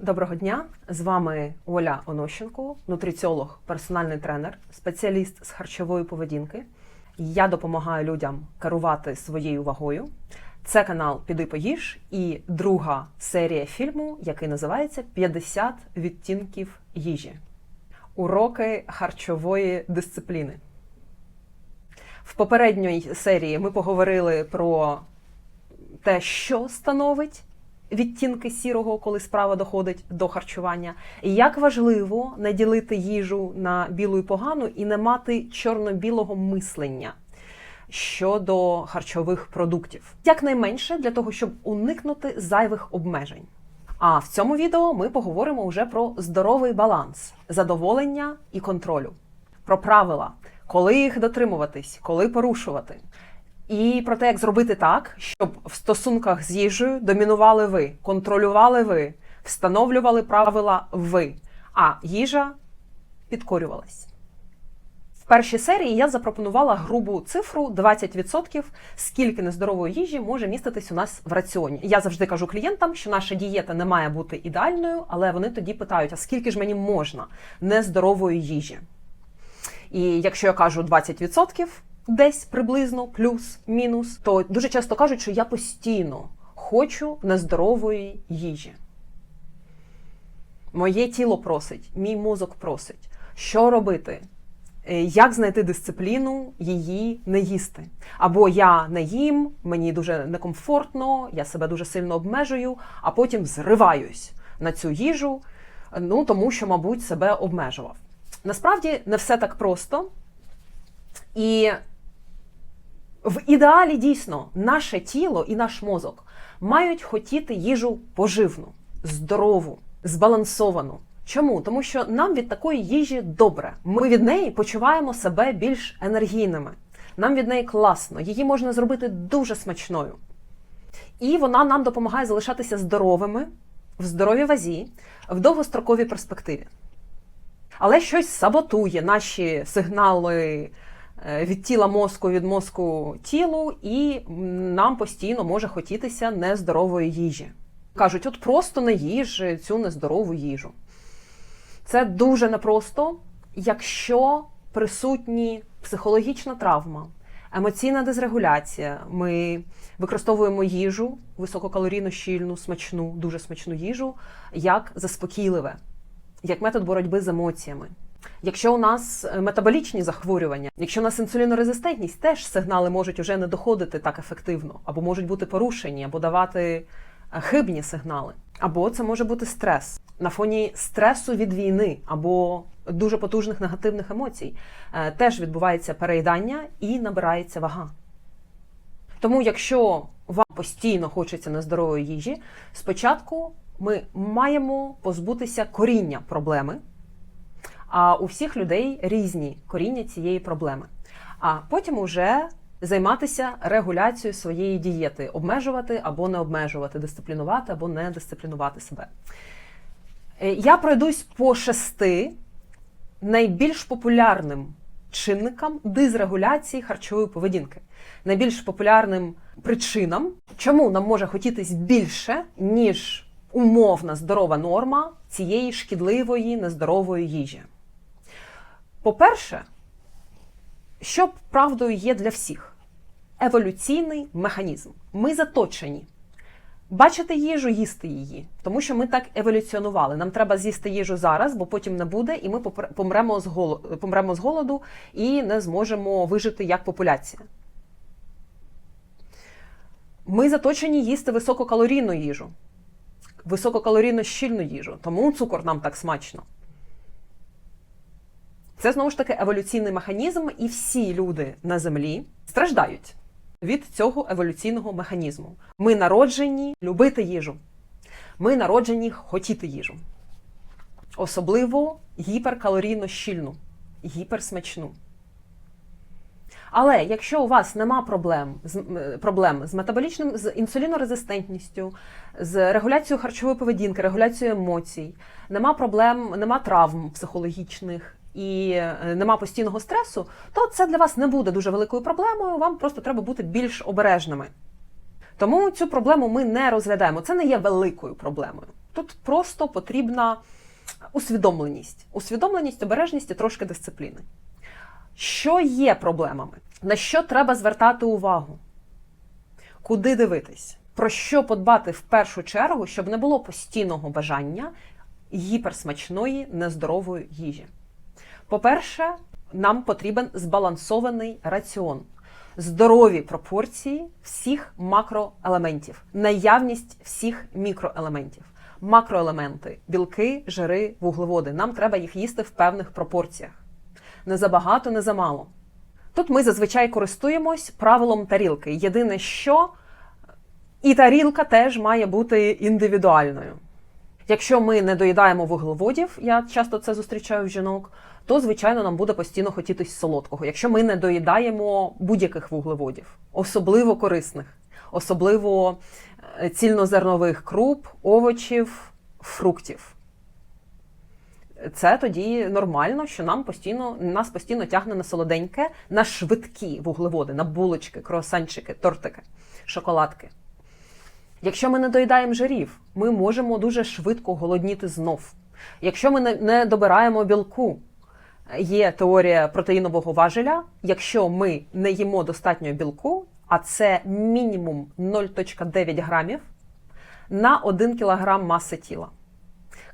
Доброго дня! З вами Оля Онощенко, нутриціолог, персональний тренер, спеціаліст з харчової поведінки. Я допомагаю людям керувати своєю вагою. Це канал Піди поїж і друга серія фільму, який називається «50 відтінків їжі. Уроки харчової дисципліни. В попередньої серії ми поговорили про те, що становить відтінки сірого, коли справа доходить до харчування. Як важливо не ділити їжу на білу і погану і не мати чорно-білого мислення щодо харчових продуктів. Якнайменше для того, щоб уникнути зайвих обмежень. А в цьому відео ми поговоримо вже про здоровий баланс, задоволення і контролю, про правила, коли їх дотримуватись, коли порушувати. І про те, як зробити так, щоб в стосунках з їжею домінували ви, контролювали ви, встановлювали правила ви, а їжа підкорювалась. В першій серії я запропонувала грубу цифру 20%, скільки нездорової їжі може міститись у нас в раціоні. Я завжди кажу клієнтам, що наша дієта не має бути ідеальною, але вони тоді питають: а скільки ж мені можна нездорової їжі? І якщо я кажу 20%, десь приблизно плюс-мінус, то дуже часто кажуть, що я постійно хочу нездорової їжі. Моє тіло просить, мій мозок просить, що робити? Е, Як знайти дисципліну її не їсти? Або я не їм, мені дуже некомфортно, я себе дуже сильно обмежую, а потім зриваюсь на цю їжу, ну тому що, мабуть, себе обмежував. Насправді не все так просто. І в ідеалі дійсно наше тіло і наш мозок мають хотіти їжу поживну, здорову, збалансовану. Чому? Тому що нам від такої їжі добре. Ми від неї почуваємо себе більш енергійними. Нам від неї класно, її можна зробити дуже смачною. І вона нам допомагає залишатися здоровими, в здоровій вазі, в довгостроковій перспективі. Але щось саботує наші сигнали від тіла мозку, від мозку тілу, і нам постійно може хотітися нездорової їжі. Кажуть, от просто не їж цю нездорову їжу. Це дуже непросто, якщо присутні психологічна травма, емоційна дезрегуляція. Ми використовуємо їжу висококалорійну, щільну, смачну, дуже смачну їжу, як заспокійливе, як метод боротьби з емоціями. Якщо у нас метаболічні захворювання, якщо у нас інсулінорезистентність, теж сигнали можуть уже не доходити так ефективно, або можуть бути порушені, або давати е, хибні сигнали. Або це може бути стрес на фоні стресу від війни або дуже потужних негативних емоцій. Е, Теж відбувається переїдання і набирається вага. Тому, якщо вам постійно хочеться нездорової їжі, спочатку ми маємо позбутися коріння проблеми. А у всіх людей різні коріння цієї проблеми. А потім уже займатися регуляцією своєї дієти, обмежувати або не обмежувати, дисциплінувати або не дисциплінувати себе. Е, Я пройдусь по шести найбільш популярним чинникам дизрегуляції харчової поведінки, найбільш популярним причинам, чому нам може хотітись більше, ніж умовна здорова норма цієї шкідливої нездорової їжі. По-перше, що правдою є для всіх? Еволюційний механізм. Ми заточені. Бачити їжу, їсти її, тому що ми так еволюціонували. Нам треба з'їсти їжу зараз, бо потім не буде, і ми помремо з голоду, помремо з голоду і не зможемо вижити як популяція. Ми заточені їсти висококалорійну їжу, висококалорійно щільну їжу, тому цукор нам так смачно. Це знову ж таки еволюційний механізм, і всі люди на землі страждають від цього еволюційного механізму. Ми народжені любити їжу. Ми народжені хотіти їжу. Особливо гіперкалорійно щільну, гіперсмачну. Але якщо у вас нема проблем з проблем з метаболічним, з інсулінорезистентністю, з регуляцією харчової поведінки, регуляцією емоцій, нема проблем, нема травм психологічних і е, нема постійного стресу, то це для вас не буде дуже великою проблемою. Вам просто треба бути більш обережними. Тому цю проблему ми не розглядаємо. Це не є великою проблемою. Тут просто потрібна усвідомленість. Усвідомленість, обережність і трошки дисципліни. Що є проблемами? На що треба звертати увагу? Куди дивитись? Про що подбати в першу чергу, щоб не було постійного бажання гіперсмачної, нездорової їжі? По-перше, нам потрібен збалансований раціон, здорові пропорції всіх макроелементів, наявність всіх мікроелементів. Макроелементи білки, жири, вуглеводи. Нам треба їх їсти в певних пропорціях. Не забагато, не замало. Тут ми зазвичай користуємось правилом тарілки. Єдине, що і тарілка теж має бути індивідуальною. Якщо ми не доїдаємо вуглеводів, я часто це зустрічаю в жінок, то звичайно нам буде постійно хотітись солодкого. Якщо ми не доїдаємо будь-яких вуглеводів, особливо корисних, особливо е, цільнозернових круп, овочів, фруктів. Це тоді нормально, що нам постійно нас постійно тягне на солоденьке, на швидкі вуглеводи, на булочки, круасанчики, тортики, шоколадки. Якщо ми не доїдаємо жирів, ми можемо дуже швидко голодніти знов. Якщо ми не- добираємо білку, є теорія протеїнового важеля. Якщо ми не їмо достатньо білку, а це мінімум 0,9 грамів на 1 кілограм маси тіла.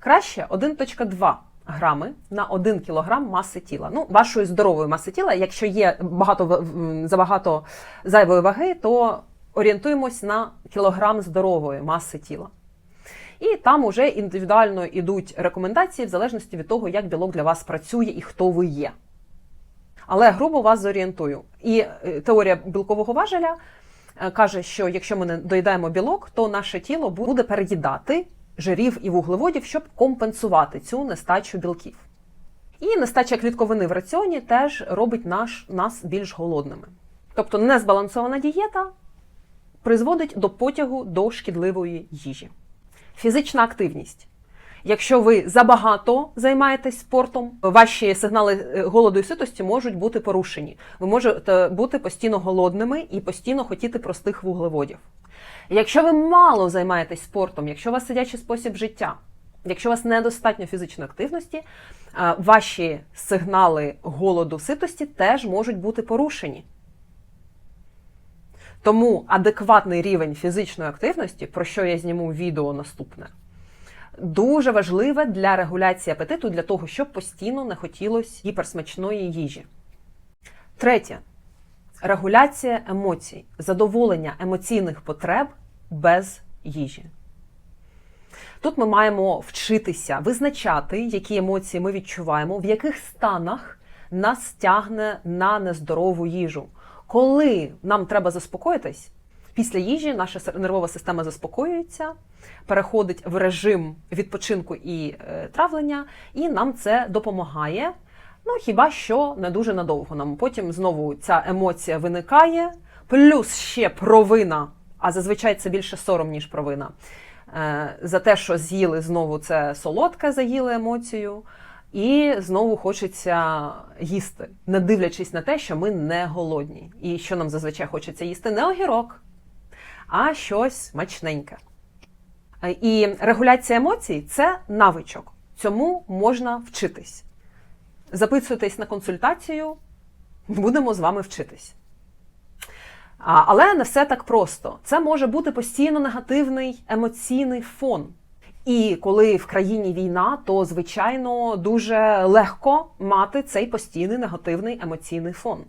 Краще 1,2 грами на 1 кілограм маси тіла. Ну, вашої здорової маси тіла. Якщо є багато забагато зайвої ваги, то орієнтуємось на кілограм здорової маси тіла. І там уже індивідуально йдуть рекомендації в залежності від того, як білок для вас працює і хто ви є. Але грубо вас зорієнтую. І е, теорія білкового важеля е, каже, що якщо ми не доїдаємо білок, то наше тіло буде переїдати жирів і вуглеводів, щоб компенсувати цю нестачу білків. І нестача клітковини в раціоні теж робить наш, нас більш голодними. Тобто незбалансована дієта призводить до потягу до шкідливої їжі. Фізична активність. Якщо ви забагато займаєтесь спортом, ваші сигнали е, голоду і ситості можуть бути порушені. Ви можете бути постійно голодними і постійно хотіти простих вуглеводів. Якщо ви мало займаєтесь спортом, якщо у вас сидячий спосіб життя, якщо у вас недостатньо фізичної активності, е, ваші сигнали голоду ситості теж можуть бути порушені. Тому адекватний рівень фізичної активності, про що я зніму відео наступне, дуже важливе для регуляції апетиту, для того, щоб постійно не хотілося гіперсмачної їжі. Третє регуляція емоцій, задоволення емоційних потреб без їжі. Тут ми маємо вчитися визначати, які емоції ми відчуваємо, в яких станах нас тягне на нездорову їжу. Коли нам треба заспокоїтись, після їжі наша нервова система заспокоюється, переходить в режим відпочинку і е, травлення, і нам це допомагає. Ну, хіба що не дуже надовго нам. Потім знову ця емоція виникає, плюс ще провина, а зазвичай це більше сором, ніж провина. Е, За те, що з'їли знову це солодке, заїли емоцію, і знову хочеться їсти, не дивлячись на те, що ми не голодні. І що нам зазвичай хочеться їсти не огірок, а щось смачненьке. Е, І регуляція емоцій це навичок. Цьому можна вчитись. Записуйтесь на консультацію, будемо з вами вчитись. Але не все так просто. Це може бути постійно негативний емоційний фон. І коли в країні війна, то звичайно дуже легко мати цей постійний негативний емоційний фон.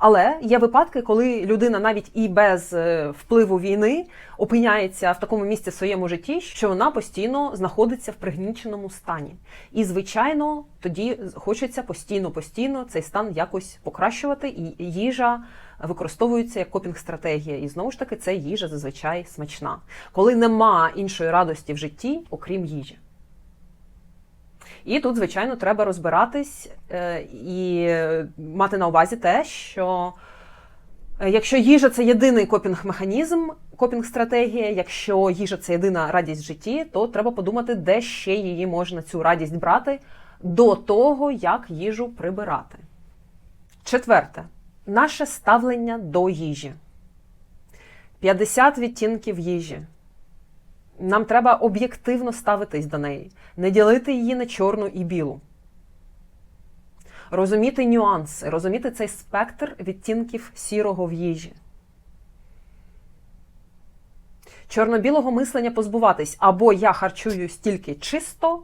Але є випадки, коли людина навіть і без е, впливу війни опиняється в такому місці в своєму житті, що вона постійно знаходиться в пригніченому стані. І, звичайно, тоді хочеться постійно-постійно цей стан якось покращувати, і їжа використовується як копінг-стратегія. І знову ж таки, це їжа зазвичай смачна, коли нема іншої радості в житті, окрім їжі. І тут, звичайно, треба розбиратись е, і мати на увазі те, що е, якщо їжа це єдиний копінг-механізм, копінг-стратегія, якщо їжа це єдина радість в житті, то треба подумати, де ще її можна цю радість брати до того, як їжу прибирати. Четверте, наше ставлення до їжі. 50 відтінків їжі. Нам треба об'єктивно ставитись до неї, не ділити її на чорну і білу. Розуміти нюанси, розуміти цей спектр відтінків сірого в їжі. Чорно-білого мислення позбуватись або я харчуюсь тільки чисто,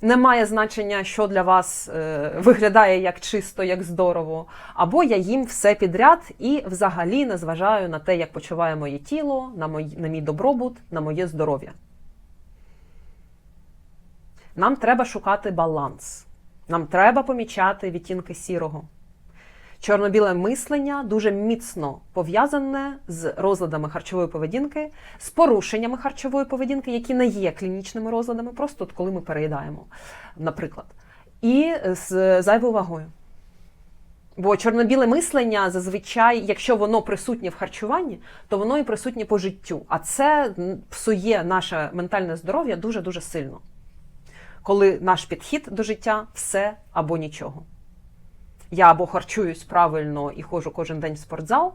немає значення, що для вас е, виглядає як чисто, як здорово, або я їм все підряд і взагалі не зважаю на те, як почуває моє тіло, на, мої, на мій добробут, на моє здоров'я. Нам треба шукати баланс. Нам треба помічати відтінки сірого. Чорно-біле мислення дуже міцно пов'язане з розладами харчової поведінки, з порушеннями харчової поведінки, які не є клінічними розладами, просто от коли ми переїдаємо, наприклад, і з зайвою вагою. Бо чорно-біле мислення зазвичай, якщо воно присутнє в харчуванні, то воно і присутнє по життю. А це псує наше ментальне здоров'я дуже-дуже сильно. Коли наш підхід до життя все або нічого я або харчуюсь правильно і ходжу кожен день в спортзал.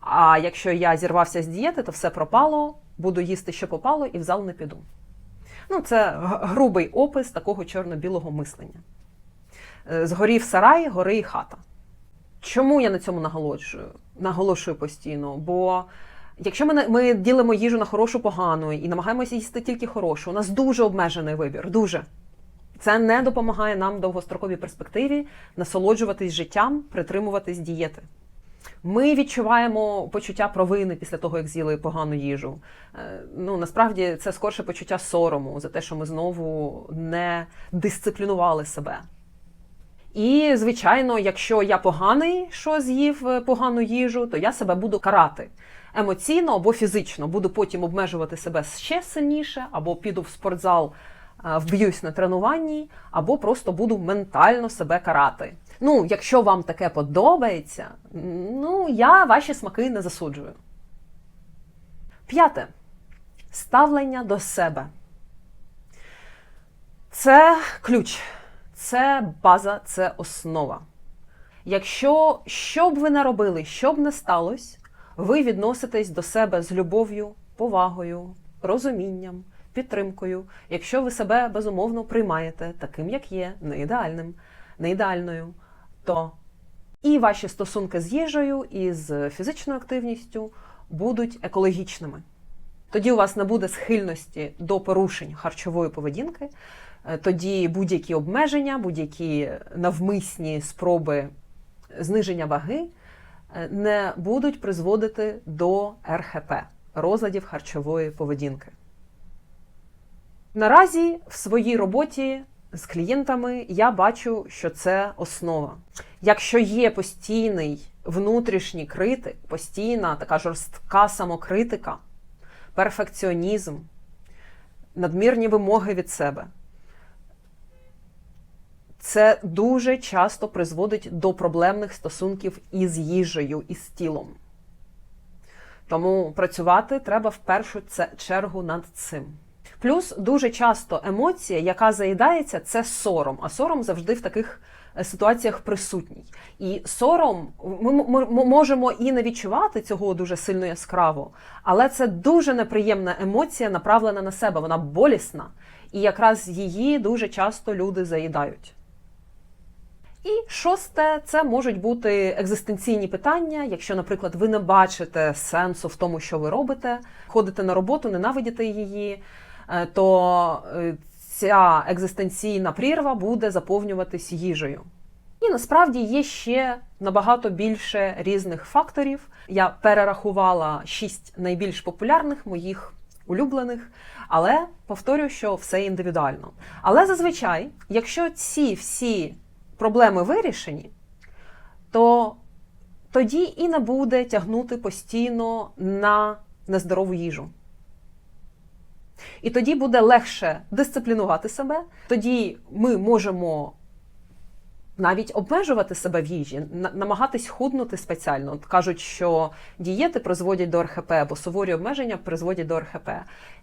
А якщо я зірвався з дієти, то все пропало, буду їсти, що попало, і в зал не піду. Ну, це грубий опис такого чорно-білого мислення. Е, Згорів сарай, гори і хата. Чому я на цьому наголошую? Наголошую постійно? Бо якщо ми, ми ділимо їжу на хорошу, погану і намагаємося їсти тільки хорошу, у нас дуже обмежений вибір. Дуже. Це не допомагає нам в довгостроковій перспективі насолоджуватись життям, притримуватись дієти. Ми відчуваємо почуття провини після того, як з'їли погану їжу. Ну насправді це скорше почуття сорому за те, що ми знову не дисциплінували себе. І, звичайно, якщо я поганий, що з'їв погану їжу, то я себе буду карати емоційно або фізично. Буду потім обмежувати себе ще сильніше, або піду в спортзал вб'юсь на тренуванні, або просто буду ментально себе карати. Ну, якщо вам таке подобається, ну я ваші смаки не засуджую. П'яте ставлення до себе. Це ключ, це база, це основа. Якщо що б ви не робили, що б не сталося, ви відноситесь до себе з любов'ю, повагою, розумінням, підтримкою, якщо ви себе безумовно приймаєте таким, як є, не ідеальним, не ідеальною, то і ваші стосунки з їжею, і з фізичною активністю будуть екологічними. Тоді у вас не буде схильності до порушень харчової поведінки, е, тоді будь-які обмеження, будь-які навмисні спроби зниження ваги е, не будуть призводити до РХП розладів харчової поведінки. Наразі в своїй роботі з клієнтами я бачу, що це основа. Якщо є постійний внутрішній критик, постійна така жорстка самокритика, перфекціонізм, надмірні вимоги від себе, це дуже часто призводить до проблемних стосунків із їжею, із тілом. Тому працювати треба в першу чергу над цим. Плюс дуже часто емоція, яка заїдається, це сором. А сором завжди в таких е, ситуаціях присутній. І сором ми, можемо і не відчувати цього дуже сильно яскраво, але це дуже неприємна емоція, направлена на себе. Вона болісна, і якраз її дуже часто люди заїдають. І шосте, це можуть бути екзистенційні питання. Якщо, наприклад, ви не бачите сенсу в тому, що ви робите, ходите на роботу, ненавидите її. Е, то е, ця екзистенційна прірва буде заповнюватись їжею. І насправді є ще набагато більше різних факторів. Я перерахувала шість найбільш популярних моїх улюблених, але повторюю, що все індивідуально. Але зазвичай, якщо ці всі проблеми вирішені, то тоді і не буде тягнути постійно на нездорову їжу. І тоді буде легше дисциплінувати себе. Тоді ми можемо навіть обмежувати себе в їжі, намагатись худнути спеціально. Кажуть, що дієти призводять до РХП, або суворі обмеження призводять до РХП.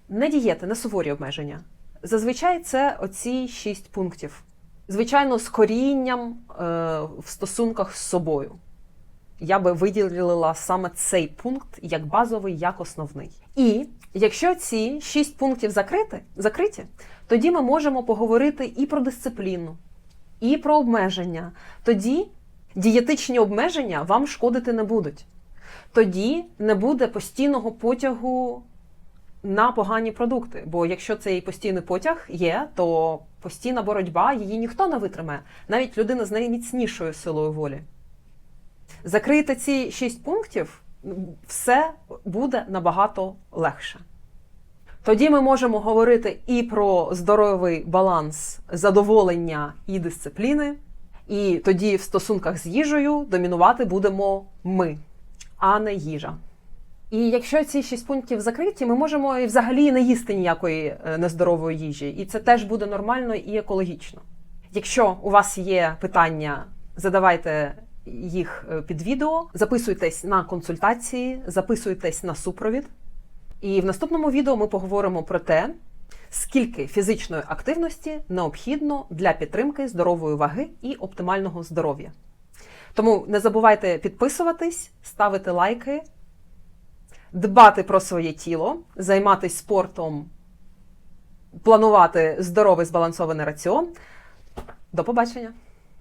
Не дієти, не суворі обмеження. Зазвичай це оці шість пунктів. Звичайно, з корінням е, в стосунках з собою. Я би виділила саме цей пункт як базовий, як основний. І Якщо ці шість пунктів закрити, закриті, тоді ми можемо поговорити і про дисципліну, і про обмеження. Тоді дієтичні обмеження вам шкодити не будуть. Тоді не буде постійного потягу на погані продукти. Бо якщо цей постійний потяг є, то постійна боротьба її ніхто не витримає, навіть людина з найміцнішою силою волі. Закрийте ці шість пунктів, все буде набагато легше. Тоді ми можемо говорити і про здоровий баланс задоволення і дисципліни. І тоді в стосунках з їжею домінувати будемо ми, а не їжа. І якщо ці шість пунктів закриті, ми можемо і взагалі не їсти ніякої е, нездорової їжі, і це теж буде нормально і екологічно. Якщо у вас є питання, задавайте їх е, під відео, записуйтесь на консультації, записуйтесь на супровід. І в наступному відео ми поговоримо про те, скільки фізичної активності необхідно для підтримки здорової ваги і оптимального здоров'я. Тому не забувайте підписуватись, ставити лайки, дбати про своє тіло, займатися спортом, планувати здоровий збалансований раціон. До побачення!